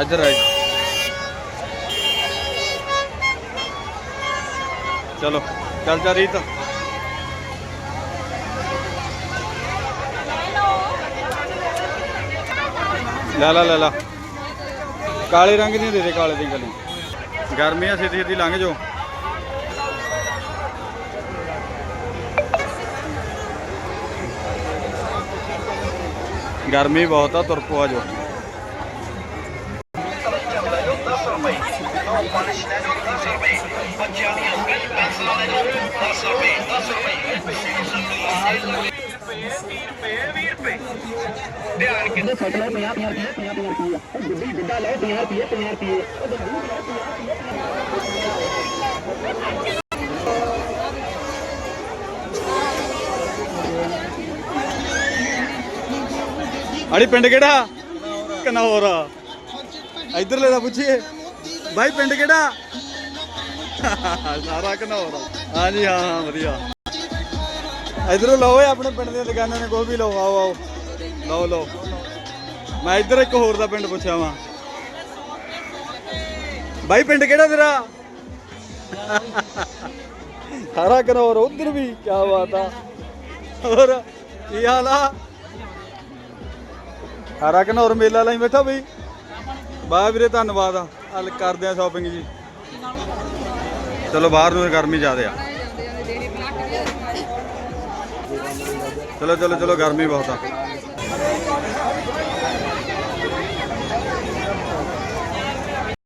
ਇੱਧਰ ਆ ਚਲੋ, ਚੱਲ ਚੱਲ ਰੀਤ। ਲੈ ਲਾ ਲੈ ਲਾ। ਕਾਲੇ ਰੰਗ ਦੀ ਦੇ ਦੇ, ਕਾਲੇ ਦੀ ਗਲੀ। ਗਰਮੀ ਆ ਸਿੱਧੀ ਸਿੱਧੀ ਲੰਘ ਜਾਓ। ਗਰਮੀ ਬਹੁਤ ਆ, ਤੁਰ ਪੋ ਆ ਜਾਓ ਕਹਿੰਦੇ ਫਟ ਲਓ 50 50 ਰੁਪਏ 50 50 ਰੁਪਏ ਉਹ ਗੁੱਡੀ ਗੁੱਡਾ ਲਓ 50 ਰੁਪਏ 50 ਰੁਪਏ ਅੜੀ ਪਿੰਡ ਕਿਹੜਾ? ਕਨੌਰ। ਇਧਰਲੇ ਦਾ ਪੁੱਛੀਏ। ਭਾਈ ਪਿੰਡ ਕਿਹੜਾ? ਸਾਰਾ ਕਨੌਰ ਹਾਂਜੀ ਹਾਂ ਹਾਂ ਵਧੀਆ। ਇਧਰੋਂ ਲਓ ਓਏ ਆਪਣੇ ਪਿੰਡ ਦੀਆਂ ਦੁਕਾਨਾਂ ਨੇ ਕੋਈ ਵੀ ਲਓ ਆਓ ਆਓ। ਲਓ ਲਓ। ਮੈਂ ਇੱਧਰ ਇੱਕ ਹੋਰ ਦਾ ਪਿੰਡ ਪੁੱਛਿਆ ਵਾਂ। ਭਾਈ ਪਿੰਡ ਕਿਹੜਾ ਤੇਰਾ? ਸਾਰਾ ਕਨੌਰ ਉਧਰ ਵੀ ਕੀ ਬਾਤ ਆ। ਹੋਰ ਕੀ ਹਾਲ ਆ? ਸਾਰਾ ਘਨੌਰ ਮੇਲਾ ਲਈ ਬੈਠਾ ਬਈ। ਬਾ ਵੀਰੇ ਧੰਨਵਾਦ ਆ। ਹਲ ਕਰਦੇ ਆ ਸ਼ਾਪਿੰਗ ਜੀ। ਚਲੋ ਬਾਹਰ ਨੂੰ ਗਰਮੀ ਜ਼ਿਆਦੇ ਆ। ਚਲੋ ਚਲੋ ਚਲੋ, ਗਰਮੀ ਬਹੁਤ ਆ।